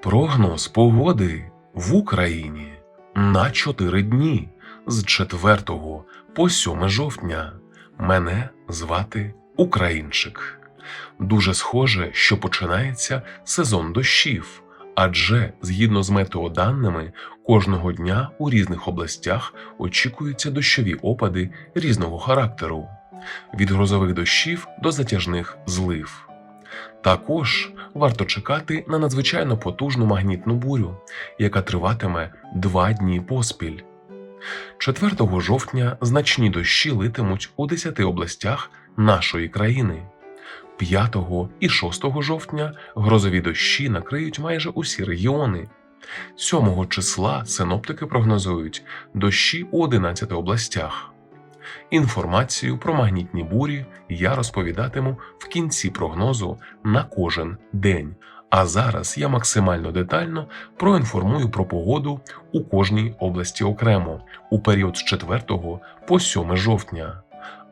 Прогноз погоди в Україні на 4 дні з 4 по 7 жовтня. Мене звати Українчик. Дуже схоже, що починається сезон дощів, адже згідно з метеоданими, кожного дня у різних областях очікуються дощові опади різного характеру від грозових дощів до затяжних злив. Також варто чекати на надзвичайно потужну магнітну бурю, яка триватиме два дні поспіль. 4 жовтня значні дощі литимуть у 10 областях нашої країни. 5 і 6 жовтня грозові дощі накриють майже усі регіони. 7 числа синоптики прогнозують дощі у 11 областях. Інформацію про магнітні бурі я розповідатиму в кінці прогнозу на кожен день. А зараз я максимально детально проінформую про погоду у кожній області окремо у період з 4 по 7 жовтня.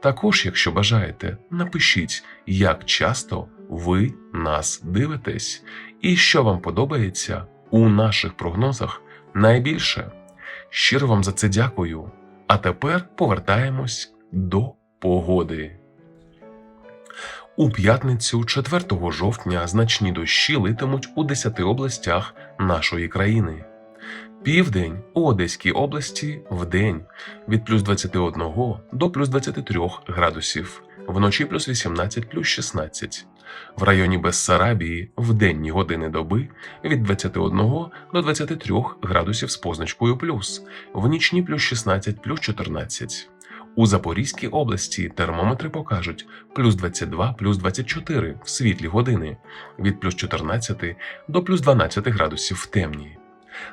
Також, якщо бажаєте, напишіть, як часто ви нас дивитесь і що вам подобається у наших прогнозах найбільше. Щиро вам за це дякую. А тепер повертаємось до погоди. У п'ятницю, 4 жовтня, значні дощі литимуть у 10 областях нашої країни. Південь у Одеській області вдень від плюс 21 до плюс 23 градусів, вночі плюс 18 плюс 16. В районі Бессарабії в денні години доби від 21 до 23 градусів з позначкою плюс, в нічні плюс 16 плюс 14. У Запорізькій області термометри покажуть плюс 22 плюс 24 в світлі години від плюс 14 до плюс 12 градусів в темні.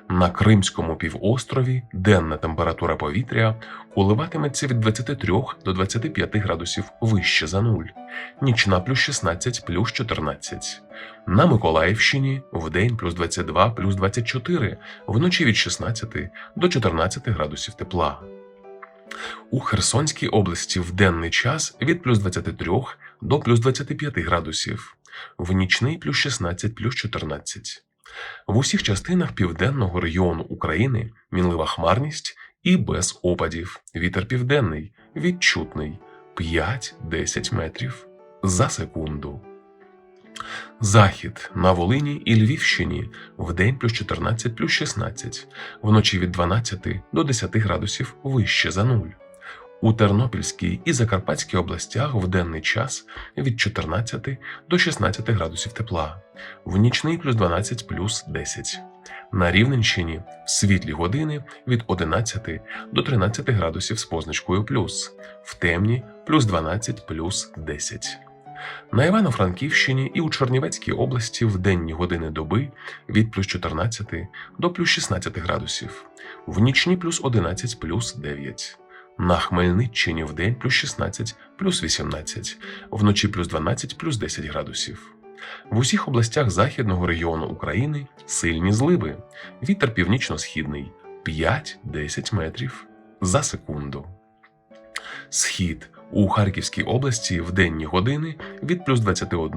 На Кримському півострові денна температура повітря коливатиметься від 23 до 25 градусів вище за нуль, нічна плюс 16 плюс 14. На Миколаївщині вдень плюс 22 плюс 24, вночі від 16 до 14 градусів тепла. У Херсонській області в денний час від плюс 23 до плюс 25 градусів, в нічний плюс 16 плюс 14. В усіх частинах південного регіону України мінлива хмарність і без опадів. Вітер південний, відчутний 5-10 метрів за секунду. Захід на Волині і Львівщині вдень плюс 14 плюс 16, вночі від 12 до 10 градусів вище за нуль. У Тернопільській і Закарпатській областях в денний час від 14 до 16 градусів тепла, в нічний плюс 12 плюс 10. На Рівненщині в світлі години від 11 до 13 градусів з позначкою плюс, в темні плюс 12 плюс 10. На Івано-Франківщині і у Чернівецькій області в денні години доби від плюс 14 до плюс 16 градусів, в нічні плюс 11 плюс 9. На Хмельниччині в день плюс 16 плюс 18, вночі плюс 12 плюс 10 градусів. В усіх областях західного регіону України сильні зливи. Вітер північно-східний 5-10 метрів за секунду. Схід у Харківській області в денні години від плюс 21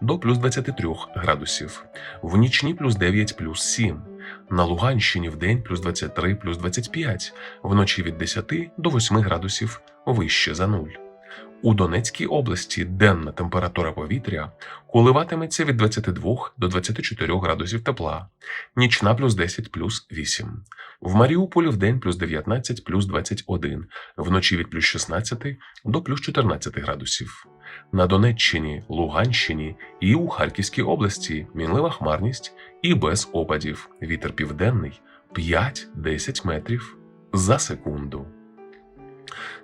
до плюс 23 градусів, в нічні плюс 9 плюс 7. На Луганщині в день плюс 23 плюс 25, вночі від 10 до 8 градусів вище за нуль. У Донецькій області денна температура повітря коливатиметься від 22 до 24 градусів тепла, нічна плюс 10 плюс 8. В Маріуполі в день плюс 19 плюс 21, вночі від плюс 16 до плюс 14 градусів. На Донеччині, Луганщині і у Харківській області мінлива хмарність і без опадів. Вітер південний 5-10 метрів за секунду.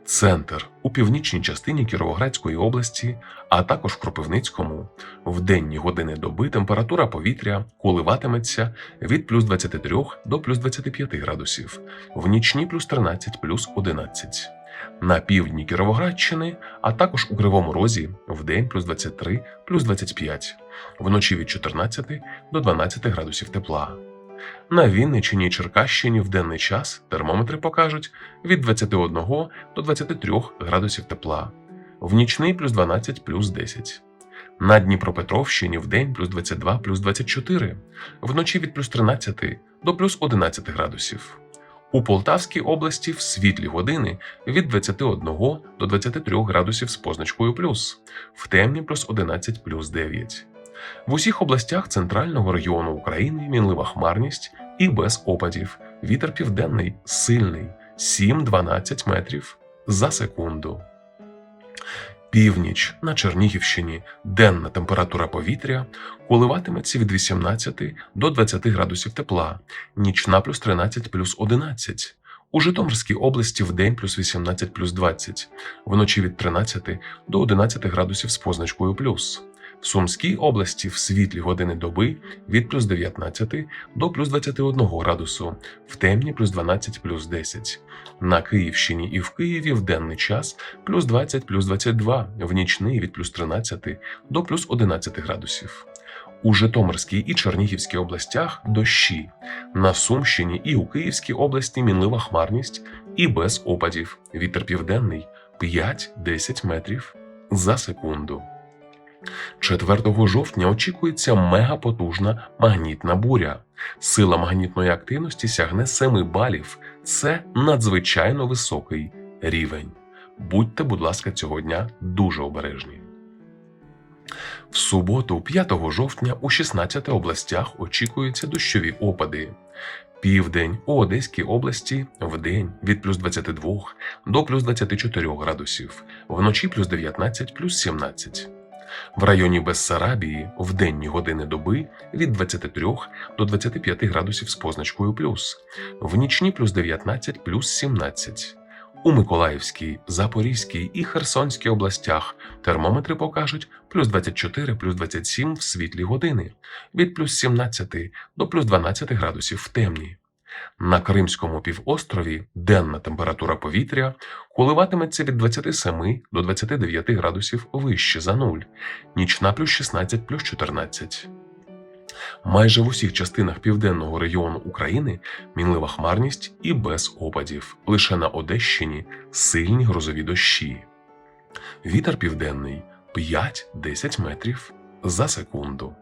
Центр у північній частині Кіровоградської області, а також в Кропивницькому, в денні години доби температура повітря коливатиметься від плюс 23 до плюс 25 градусів, в нічні плюс 13 плюс 11. На півдні Кіровоградщини, а також у Кривому Розі в день плюс 23 плюс 25, вночі від 14 до 12 градусів тепла. На Вінниччині і Черкащині в денний час термометри покажуть від 21 до 23 градусів тепла, в нічний плюс 12 плюс 10. На Дніпропетровщині в день плюс 22 плюс 24, вночі від плюс 13 до плюс 11 градусів. У Полтавській області в світлі години від 21 до 23 градусів з позначкою плюс, в темні плюс 11 плюс 9. В усіх областях центрального регіону України мінлива хмарність і без опадів. Вітер південний сильний 7-12 метрів за секунду. Північ на Чернігівщині денна температура повітря коливатиметься від 18 до 20 градусів тепла, нічна плюс 13 плюс 11. У Житомирській області в день плюс 18 плюс 20, вночі від 13 до 11 градусів з позначкою плюс. В Сумській області в світлі години доби від плюс 19 до плюс 21 градусу, в темні плюс 12 плюс 10. На Київщині і в Києві в денний час плюс 20 плюс 22, в нічний від плюс 13 до плюс 11 градусів. У Житомирській і Чернігівській областях дощі, на Сумщині і у Київській області мінлива хмарність і без опадів. Вітер південний 5-10 метрів за секунду. 4 жовтня очікується мегапотужна магнітна буря. Сила магнітної активності сягне 7 балів. Це надзвичайно високий рівень. Будьте, будь ласка, цього дня дуже обережні. В суботу, 5 жовтня, у 16 областях очікуються дощові опади. Південь у Одеській області в день від плюс 22 до плюс 24 градусів, вночі плюс 19 плюс 17. В районі Бессарабії в денні години доби від 23 до 25 градусів з позначкою плюс, в нічні плюс 19 плюс 17. У Миколаївській, Запорізькій і Херсонській областях термометри покажуть плюс 24 плюс 27 в світлі години, від плюс 17 до плюс 12 градусів в темні. На Кримському півострові денна температура повітря коливатиметься від 27 до 29 градусів вище за нуль, нічна плюс 16 плюс 14. Майже в усіх частинах південного регіону України мінлива хмарність і без опадів. Лише на Одещині сильні грозові дощі. Вітер південний 5-10 метрів за секунду.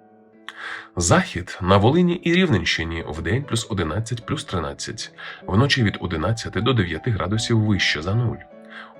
Захід на Волині і Рівненщині в день плюс 11 плюс 13, вночі від 11 до 9 градусів вище за нуль.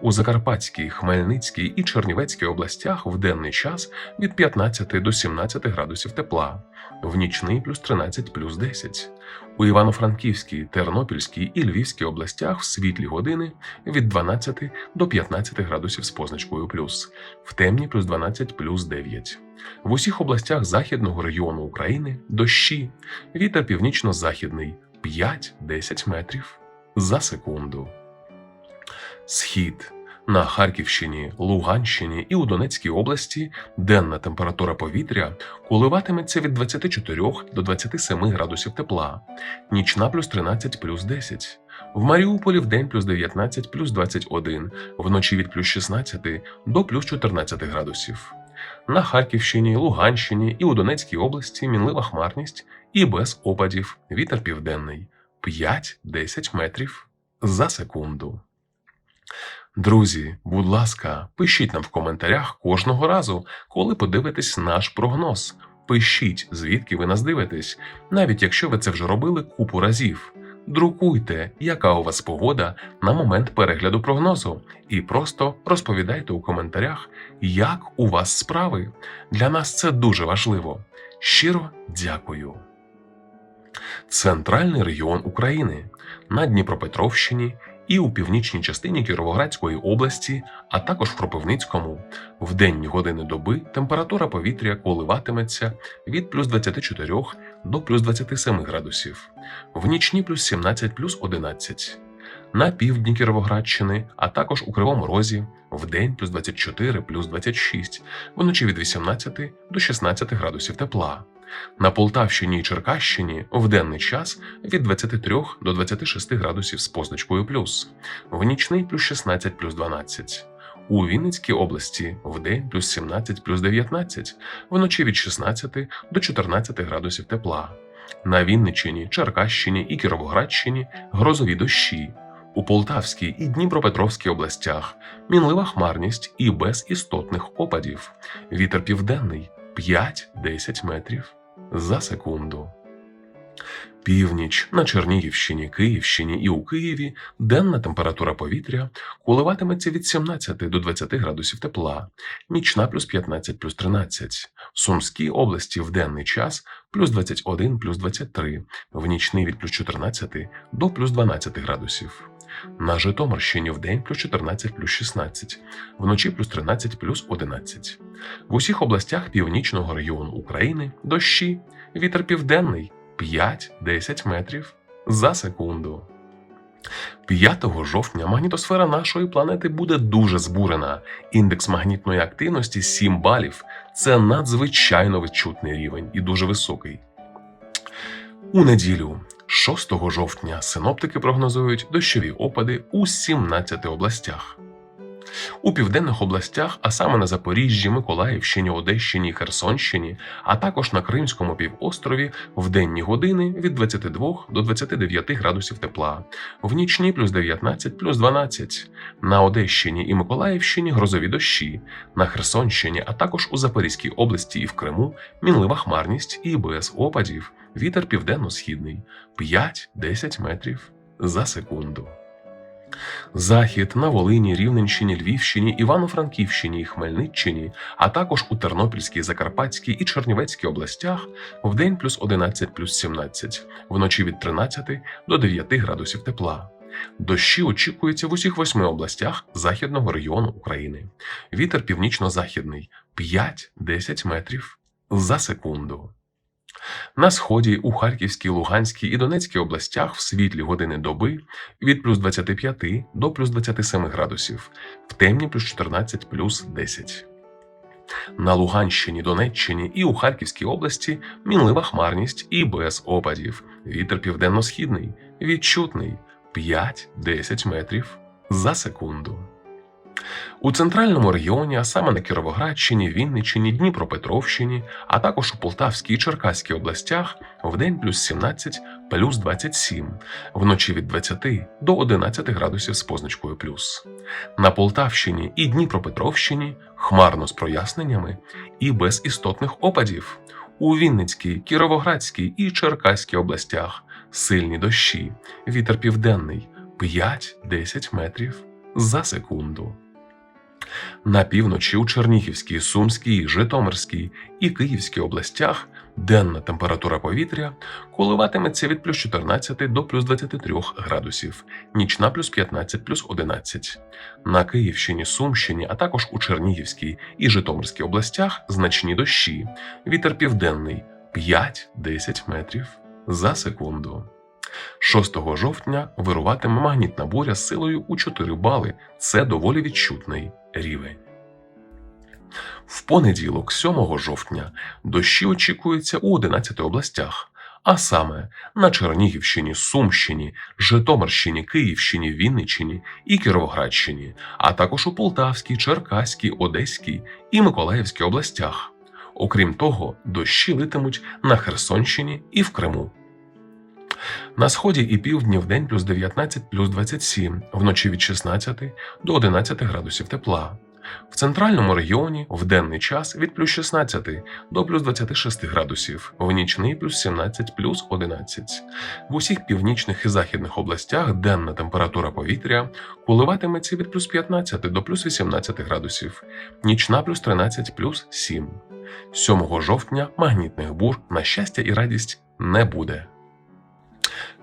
У Закарпатській, Хмельницькій і Чернівецькій областях в денний час від 15 до 17 градусів тепла, в нічний плюс 13 плюс 10. У Івано-Франківській, Тернопільській і Львівській областях в світлі години від 12 до 15 градусів з позначкою плюс, в темні плюс 12 плюс 9. В усіх областях західного регіону України дощі, вітер північно-західний 5-10 метрів за секунду. Схід на Харківщині, Луганщині і у Донецькій області денна температура повітря коливатиметься від 24 до 27 градусів тепла, нічна плюс 13 плюс 10. В Маріуполі в день плюс 19 плюс 21, вночі від плюс 16 до плюс 14 градусів. На Харківщині, Луганщині і у Донецькій області мінлива хмарність і без опадів вітер південний 5-10 метрів за секунду. Друзі, будь ласка, пишіть нам в коментарях кожного разу, коли подивитесь наш прогноз. Пишіть, звідки ви нас дивитесь, навіть якщо ви це вже робили купу разів. Друкуйте, яка у вас погода на момент перегляду прогнозу, і просто розповідайте у коментарях, як у вас справи. Для нас це дуже важливо. Щиро дякую. Центральний регіон України на Дніпропетровщині і у північній частині Кіровоградської області, а також в Кропивницькому. В денні години доби температура повітря коливатиметься від плюс 24 до плюс 27 градусів, в нічні плюс 17 плюс 11. на півдні Кіровоградщини, а також у Кривому Розі в день плюс 24, плюс 26, вночі від 18 до 16 градусів тепла. На Полтавщині і Черкащині в денний час від 23 до 26 градусів з позначкою плюс, в нічний плюс 16 плюс 12. У Вінницькій області в день плюс 17 плюс 19, вночі від 16 до 14 градусів тепла. На Вінниччині, Черкащині і Кіровоградщині грозові дощі. У Полтавській і Дніпропетровській областях мінлива хмарність і без істотних опадів. Вітер південний 5-10 метрів за секунду. Північ на Чернігівщині, Київщині і у Києві денна температура повітря коливатиметься від 17 до 20 градусів тепла, нічна плюс 15 плюс 13. В Сумській області в денний час плюс 21 плюс 23, в нічний від плюс 14 до плюс 12 градусів. На Житомирщині в день плюс 14 плюс 16, вночі плюс 13 плюс 11. В усіх областях північного регіону України дощі, вітер південний 5-10 метрів за секунду. 5 жовтня магнітосфера нашої планети буде дуже збурена. Індекс магнітної активності 7 балів. Це надзвичайно відчутний рівень і дуже високий. У неділю, 6 жовтня, синоптики прогнозують дощові опади у 17 областях. У південних областях, а саме на Запоріжжі, Миколаївщині, Одещині, Херсонщині, а також на Кримському півострові в денні години від 22 до 29 градусів тепла, в нічні плюс 19 плюс 12, на Одещині і Миколаївщині грозові дощі, на Херсонщині, а також у Запорізькій області і в Криму мінлива хмарність і без опадів, вітер південно-східний. 5-10 метрів за секунду. Захід на Волині, Рівненщині, Львівщині, Івано-Франківщині і Хмельниччині, а також у Тернопільській, Закарпатській і Чернівецькій областях в день плюс 11 плюс 17, вночі від 13 до 9 градусів тепла. Дощі очікуються в усіх восьми областях західного регіону України. Вітер північно-західний 5-10 метрів за секунду. На сході у Харківській, Луганській і Донецькій областях в світлі години доби від плюс 25 до плюс 27 градусів, в темні плюс 14 плюс 10. На Луганщині, Донеччині і у Харківській області мінлива хмарність і без опадів. Вітер південно-східний, відчутний 5-10 метрів за секунду. У центральному регіоні, а саме на Кіровоградщині, Вінниччині, Дніпропетровщині, а також у Полтавській і Черкаській областях в день плюс 17, плюс 27, вночі від 20 до 11 градусів з позначкою плюс. На Полтавщині і Дніпропетровщині хмарно з проясненнями і без істотних опадів. У Вінницькій, Кіровоградській і Черкаській областях сильні дощі, вітер південний 5-10 метрів за секунду. На півночі у Чернігівській, Сумській, Житомирській і Київській областях денна температура повітря коливатиметься від плюс 14 до плюс 23 градусів, нічна плюс 15 плюс 11. На Київщині, Сумщині, а також у Чернігівській і Житомирській областях значні дощі, вітер південний 5-10 метрів за секунду. 6 жовтня вируватиме магнітна буря з силою у 4 бали. Це доволі відчутний рівень. В понеділок, 7 жовтня, дощі очікуються у 11 областях, а саме на Чернігівщині, Сумщині, Житомирщині, Київщині, Вінниччині і Кіровоградщині, а також у Полтавській, Черкаській, Одеській і Миколаївській областях. Окрім того, дощі литимуть на Херсонщині і в Криму. На сході і півдні в день плюс 19 плюс 27, вночі від 16 до 11 градусів тепла. В центральному регіоні в денний час від плюс 16 до плюс 26 градусів, в нічний плюс 17 плюс 11. В усіх північних і західних областях денна температура повітря коливатиметься від плюс 15 до плюс 18 градусів, нічна плюс 13 плюс 7. 7 жовтня магнітних бур, на щастя і радість не буде.